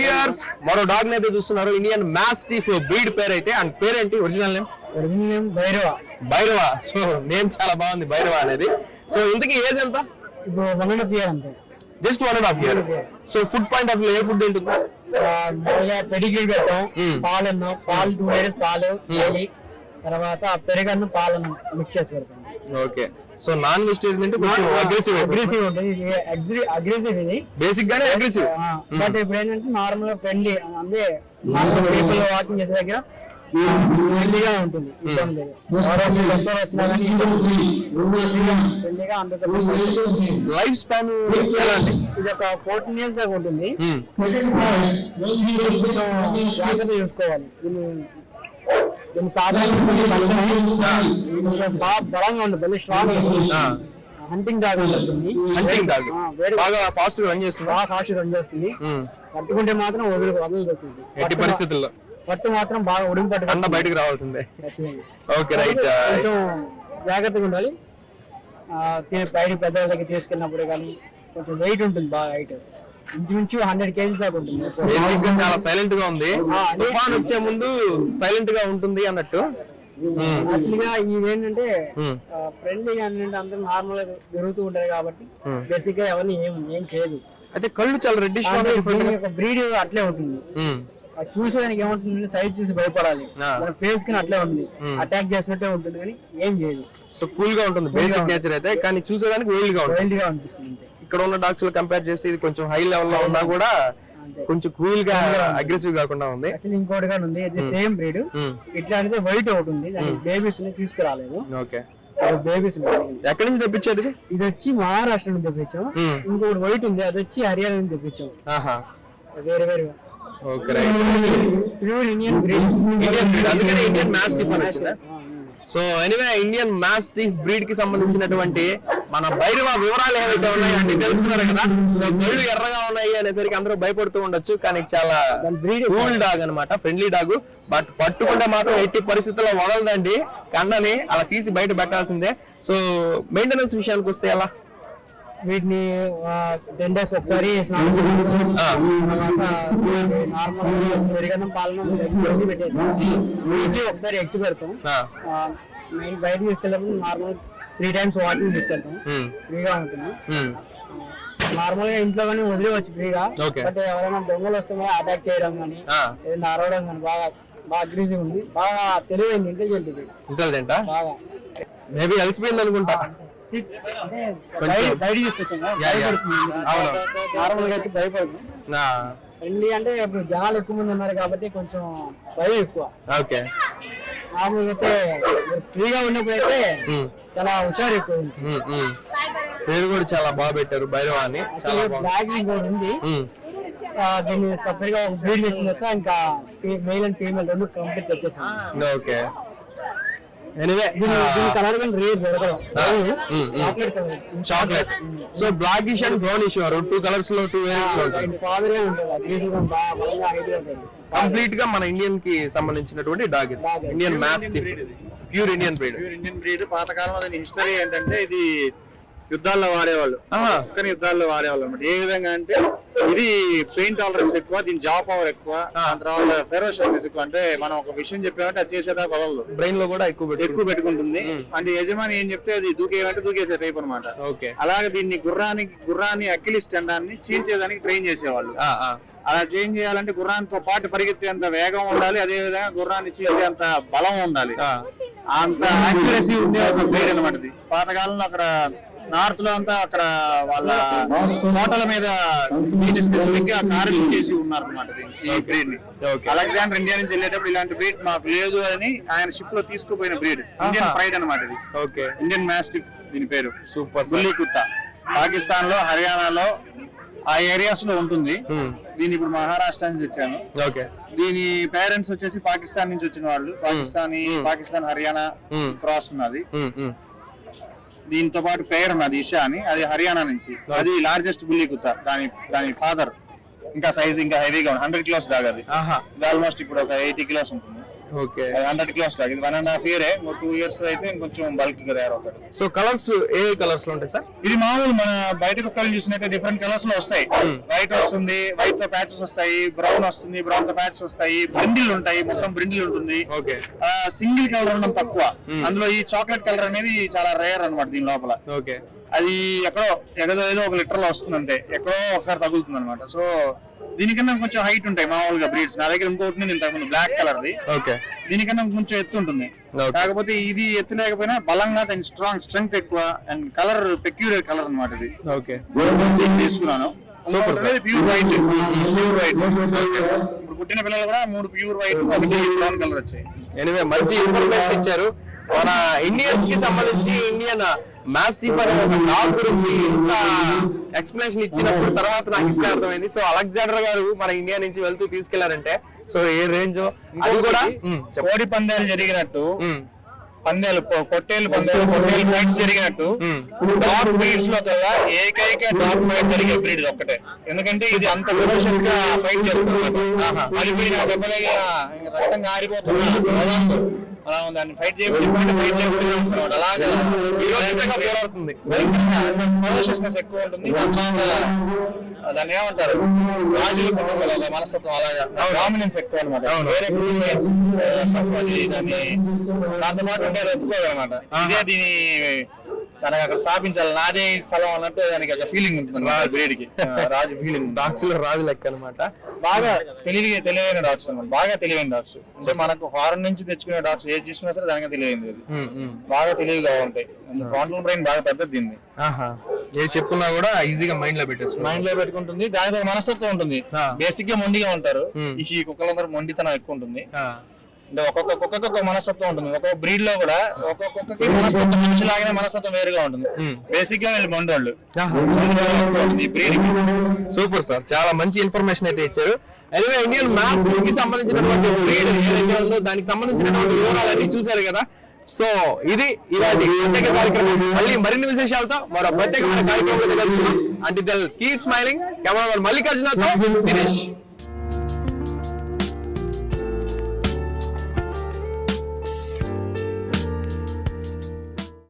Viewers మరో dog అయితే చూస్తున్నారు. ఇండియన్ మాస్టిఫ్ బ్రీడ్ పేరు అయితే అండ్ పేరేంటి? Original name original name Bhairava. Bhairava. So name చాలా బాగుంది భైరవ అనేది. సో ఇంతకీ ఏజ్ ఎంత? ఇప్పుడు వన్ అండ్ హాఫ్ ఇయర్ అంతే. Just one and half year so food point of a food ఉంటుంది పెడిగ్రీ పెట్టాం Hmm. పాలు అన్నం పాలు టూ డేస్ పాలు తర్వాత పెరుగన్నం పాలను మిక్స్ చేసి పెడతాం. ఓకే. సో నాన్ వెజిటేరియన్ అంటే కొంచెం అగ్రెసివ్ అగ్రెసివ్ ఉంటుంది. అగ్రెసివ్ ఇది. బేసిక్ గానే అగ్రెసివ్ బట్ ఇప్పుడు ఏంటంటే నార్మల్గా ఫ్రెండ్లీ అంటే నార్మల్ పీపుల్ వాకింగ్ చేసే దగ్గర ఫ్రెండ్లీగా ఉంటుంది. ఫ్రెండ్లీగా లైఫ్ స్పాన్ ఇది ఒక ఫోర్టీన్ ఇయర్స్ దాకా ఉంటుంది. Hmm. కొంచెం జాగ్రత్త చూసుకోవాలి. దీన్ని సాధారణ బాగా బలంగా ఉంటుంది బలి స్ట్రాంగ్. హంటింగ్ డాగ్ ఉంటుంది హంటింగ్ డాగ్ బాగా ఫాస్ట్ రన్ చేస్తుందా. బాగా ఫాస్ట్ రన్ చేస్తుంది. పట్టుకుంటే మాత్రం వదిలి వదిలిస్తుంది ఎట్టి పరిస్థితుల్లో. పట్టు మాత్రం బాగా ఉడికి పట్టు కండ బయటకు రావాల్సిందే. ఓకే రైట్ కొంచెం జాగ్రత్తగా ఉండాలి. బయట పెద్దల దగ్గర తీసుకెళ్ళినప్పుడు కానీ కొంచెం వెయిట్ ఉంటుంది బాగా హైట్ ఇంచుమించు హండ్రెడ్ కేజీస్ దాకా ఉంటుంది. గా చాలా సైలెంట్గా ఉంది. తుఫాన్ వచ్చే ముందు సైలెంట్గా ఉంటుంది అన్నట్టు. యాక్చువల్గా ఇది ఏంటంటే Hmm. ఫ్రెండ్లీ ఏంటంటే అందరూ నార్మల్గా జరుగుతూ ఉంటారు కాబట్టి Hmm. బేసిక్గా ఎవరిని ఏం ఏం చేయదు. అయితే కళ్ళు చాలా రెడ్డిష్ బ్రీడ్ అట్లే ఉంటుంది. అది చూసేదానికి ఏముంటుంది సైడ్ చూసి భయపడాలి. ఫేస్కి అట్లే ఉంటుంది Hmm. అటాక్ చేసినట్టే ఉంటుంది కానీ ఏం చేయదు. సో కూల్గా ఉంటుంది. బేసిక్ నేచర్ అయితే కానీ చూసేదానికి వైల్డ్గా ఉంటుంది. వైల్డ్గా అనిపిస్తుంది ఇక్కడ ఉన్న డాగ్స్ కంపేర్ చేస్తే ఇది కొంచెం హై లెవెల్లో ఉన్నా కూడా కొంచెం కూల్గా అగ్రెసివ్ కాకుండా ఉంది. యాక్చువల్లీ ఇంకోటి కానీ ఉంది. ఇది సేమ్ బ్రీడ్ ఇట్లా అనేది వైట్ ఒకటి ఉంది. బేబీస్ తీసుకురాలేదు. ఓకే బేబీస్ ఎక్కడి నుంచి తెప్పించారు ఇది? ఇది వచ్చి మహారాష్ట్ర నుంచి తెప్పించాం. Hmm. ఇంకోటి వైట్ ఉంది. అది వచ్చి హర్యానా నుంచి తెప్పించాం. వేరే వేరే. ప్యూర్ ఇండియన్ బ్రీడ్ అందుకని ఇండియన్ వచ్చిందా? సో ఎనీవే ఇండియన్ మాస్టిఫ్ బ్రీడ్కి సంబంధించినటువంటి మన భైరవ వివరాలు ఏవైతే ఉన్నాయో అన్ని తెలుసుకున్నారు కదా. సో కళ్ళు ఎర్రగా ఉన్నాయి అనేసరికి అందరూ భయపడుతూ ఉండొచ్చు. కానీ చాలా కూల్ డాగ్ అన్నమాట ఫ్రెండ్లీ డాగ్. బట్ పట్టుకుంటే మాత్రం ఎట్టి పరిస్థితుల్లో వదలదండి. కండని అలా తీసి బయట పెట్టాల్సిందే. సో మెయింటెనెన్స్ విషయానికి వస్తే ఎలా? వీటిని టెన్ డేస్ ఒకసారి స్నానం నార్మల్ పాలన పెట్టేది ఒకసారి ఎగ్స్ పెడతాం. బయట తీసుకెళ్ళినప్పుడు నార్మల్ త్రీ టైమ్స్ వాకింగ్ తీసుకెళ్తాం. ఫ్రీగా ఉంటుంది నార్మల్గా ఇంట్లో కానీ వదిలేవచ్చు ఫ్రీగా. బట్ ఎవరైనా దొంగలు వస్తే అటాక్ చేయడం కానీ ఏదైనా అరవడం కానీ బాగా బాగా అగ్రెసివ్ ఉంది. బాగా తెలివైంది ఇంటెలిజెంట్ ఇది. ఇంటెలిజెంటా బాగా. మేబీ అలసిపోయింది అనుకుంటా. బయట తీసుకొచ్చాం. భయపడుతుంది. నార్మల్గా అయితే భయపడుతుంది ఫ్రెండ్లీ అంటే ఇప్పుడు జనాలు ఎక్కువ మంది ఉన్నారు కాబట్టి కొంచెం భయం ఎక్కువ. ఓకే. మామూలుగా అయితే ఫ్రీగా ఉన్నప్పుడు అయితే చాలా హుషారు ఎక్కువ. పేరు కూడా చాలా బాగా పెట్టారు భైరవ అని చాలా బ్లాక్ ఇంకోటి ఉంది. దీన్ని సపరేట్గా బ్రీడ్ చేసిన తర్వాత ఇంకా మేల్ అండ్ ఫీమేల్ రెండు కంప్లీట్ వచ్చేసింది okay. Anyway colour. Chocolate so blackish and brownish two కలర్స్లో టూ ఉంటుంది కంప్లీట్గా మన ఇండియన్కి సంబంధించినటువంటి డాగ్. ఇండియన్ మ్యాస్ pure Indian breed pure Indian breed పాతకాలం అదే హిస్టరీ ఏంటంటే ఇది యుద్ధాల్లో వాడేవాళ్ళు. పక్కన యుద్ధాల్లో వాడేవాళ్ళు అనమాట ఏ విధంగా అంటే ఇది పెయిన్ టాలరెన్స్ ఎక్కువ దీని జా పవర్ ఎక్కువ దాని తర్వాత ఫెరోషియస్నెస్ ఎక్కువ. అంటే మనం ఒక విషయం చెప్పామంటే అది చేసేదా వదలదు బ్రెయిన్లో కూడా ఎక్కువ ఎక్కువ పెట్టుకుంటుంది. అంటే యజమాని ఏం చెప్తే అది దూకేయమంటే దూకేసే టైప్ అనమాట ఓకే. అలాగే దీన్ని గుర్రానికి గుర్రాన్ని అక్కిలిస్ టెండాన్ని చీల్చేదానికి ట్రైన్ చేసేవాళ్ళు. అలా ట్రైన్ చేయాలంటే గుర్రానితో పాటు పరిగెత్తేంత వేగం ఉండాలి అదే విధంగా గుర్రాన్ని చీల్చేంత బలం ఉండాలి. అంత యాక్యురసీ ఉండే ఒక బ్రీడ్ అనమాట పాతకాలంలో అక్కడ నార్త్లో అంతా అక్కడ వాళ్ళ కోటల మీద దీన్ని స్పెసిఫిక్గా కార్యం చేసి ఉన్నారు అనమాట ఈ బ్రీడ్ని. అలెగ్జాండర్ ఇండియా నుంచి వెళ్ళేటప్పుడు ఇలాంటి బ్రీడ్ మాకు లేదు అని ఆయన షిప్లో తీసుకుపోయిన బ్రీడ్ ఇండియన్. ప్రైడ్ అనమాట ఇది. ఓకే ఇండియన్ మాస్టిఫ్ దీని పేరు. సూపర్ గుల్లీ కుత్తా. పాకిస్తాన్లో హర్యానాలో ఆ ఏరియాస్లో ఉంటుంది. దీని ఇప్పుడు మహారాష్ట్ర నుంచి వచ్చాను ఓకే దీని పేరెంట్స్ వచ్చేసి పాకిస్తాన్ నుంచి వచ్చిన వాళ్ళు. Pakistani Hmm. Pakistan Haryana Hmm. Cross ఉన్నది. దీంతో పాటు పేరు ఉన్నది ఇషా అని అది హర్యానా నుంచి. అది లార్జెస్ట్ బుల్లి కుత్త దాని దాని ఫాదర్ ఇంకా సైజ్ ఇంకా హెవీగా ఉంది హండ్రెడ్ కిలోస్ డాగ్ అది. ఆల్మోస్ట్ ఇప్పుడు ఒక ఎయిటీ కిలోస్ ఉంటుంది. ఓకే హండ్రెడ్ కిలోస్ ఇది one and half year two years అయితే ఇంకొంచెం బల్క్గా తయారవుతాడు సో కలర్స్ ఏ కలర్స్లో ఉంటాయి సార్? ఇది మామూలు మన బయట కుక్కలు చూసినట్టే డిఫరెంట్ కలర్స్లో వస్తాయి. వైట్ వస్తుంది వైట్తో ప్యాచెస్ వస్తాయి బ్రౌన్ వస్తుంది బ్రౌన్తో ప్యాచెస్ వస్తాయి బ్రిండిల్ ఉంటాయి మొత్తం బ్రిండిల్ ఉంటుంది. ఓకే సింగిల్ కలర్ ఉండడం తక్కువ. అందులో ఈ చాక్లెట్ కలర్ అనేది చాలా రేర్ అన్నమాట దీని లోపల. ఓకే అది ఎక్కడో ఎక్కడో ఏదో ఒక లీటర్లో వస్తుంది అంతే ఎక్కడో ఒకసారి తగులుతుంది అనమాట సో దీనికన్నా కొంచెం హైట్ ఉంటాయి మామూలుగా బ్రీడ్స్ నా దగ్గర ఇంకోటి ఉంది ఇంతకుముందు బ్లాక్ కలర్ ది. ఓకే దీనికన్నా కొంచెం ఎత్తు ఉంటుంది. కాకపోతే ఇది ఎత్తు లేకపోయినా బలంగా దాని స్ట్రాంగ్ స్ట్రెంగ్త్ ఎక్కువ అండ్ కలర్ పెక్యూరియర్ కలర్ అన్నమాట ఇది. ఓకే తీసుకున్నాను. ప్యూర్ వైట్ ప్యూర్ వైట్ ఇప్పుడు పుట్టిన పిల్లలు కూడా మూడు ప్యూర్ వైట్ ఒకటి బ్రౌన్ కలర్ వచ్చాయి. ఎనివే మంచి ఇన్ఫర్మేషన్ ఇచ్చారు. మన ఇండియన్స్కి సంబంధించి ఇండియన్ మ్యాస్టిఫ్ అనే ఒక డాగ్ గురించి ఇంత ఎక్స్ప్లెనేషన్ ఇచ్చినప్పుడు తర్వాత నాకు ఇప్పుడే అర్థమైంది. సో అలెగ్జాండర్ గారు మన ఇండియా నుంచి వెళ్తూ తీసుకెళ్ళారంటే సో ఏ రేంజ్ అది కూడా. కోడి పందాలు జరిగినట్టు పందాలు పొట్టేలు పందాలు పొట్టేలు ఫైట్స్ జరిగినట్టు. డాగ్ బ్రీడ్స్లో కల్లా ఏకైక డాగ్ ఫైట్ జరిగే బ్రీడ్ ఒక్కటే. ఎందుకంటే ఇది అంత ఫెరోషియస్గా ఫైట్ చేస్తుంది పడిపోయిన దెబ్బలగిన రక్తం ఆరిపోతుంది అలా. దాన్ని ఫైట్ చేయకుండా ఫైట్ చేస్తూనే ఉంటుంది అలాగా వీరోచితంగా పోరాడుతుంది ఫెరోషియస్నెస్ ఎక్కువ ఉంటుంది. దాని దాన్ని ఏమంటారు? రాజుల కుటుంబాలు మనస్తత్వం అలాగా. డామినెన్స్ ఎక్కువ అనమాట వేరే దాన్ని దాంతో పాటు ఉంటే ఇదే దీని దానికి అక్కడ స్థాపించాలి. నాదే ఈ స్థలం అన్నట్టు దానికి ఒక ఫీలింగ్ ఉంటుంది బ్రీడ్కి ఆ, రాజు ఫీలింగ్ డాగ్స్లో రాజు లెక్క అనమాట బాగా తెలివి తెలివైన డాగ్స్ అన్నమాట. బాగా తెలివైన డాగ్స్ అంటే మనకు ఫారెన్ నుంచి తెచ్చుకునే డాగ్స్ ఏది తీసుకున్నా సరే దానికి తెలియదు ఇది బాగా తెలివిగా ఉంటాయి. ఫ్రంటల్ బ్రెయిన్ బాగా పెద్దది దీన్ని. ఏ చెప్పున్నా కూడా ఈజీగా మైండ్లో పెట్టేసుకున్నాం మైండ్లో పెట్టుకుంటుంది. దానికి ఒక మనస్తత్వం ఉంటుంది. బేసిక్గా మొండిగా ఉంటారు. ఈ కుక్కలందరూ మొండితనం ఎక్కువ ఉంటుంది. అంటే ఒక్కొక్క కుక్కకి ఒక మనస్తత్వం ఉంటుంది. ఒక్కొక్క బ్రీడ్లో కూడా ఒక్కొక్క కుక్కకి మనస్తత్వం మనిషిలాగానే మనస్తత్వం వేరుగా ఉంటుంది. బేసిక్గా వీళ్ళు మొండోళ్ళు. Breed super sir. చాలా మంచి ఇన్ఫర్మేషన్ అయితే ఇచ్చారు. ఎనివే ఇండియన్ మ్యాథ్స్కి సంబంధించినటువంటి బ్రీడ్ ఏదైతే ఉందో దానికి సంబంధించినటువంటి వివరాలన్నీ చూశారు కదా. సో ఇది ఇలాంటి ప్రత్యేక కార్యక్రమం. మళ్ళీ మరిన్ని విశేషాలతో మరో ప్రత్యేకమైన కార్యక్రమంలో కలుసుకుందాం. అంటే కీప్ స్మైలింగ్ కెమెరా మల్లికార్జునతో దినేష్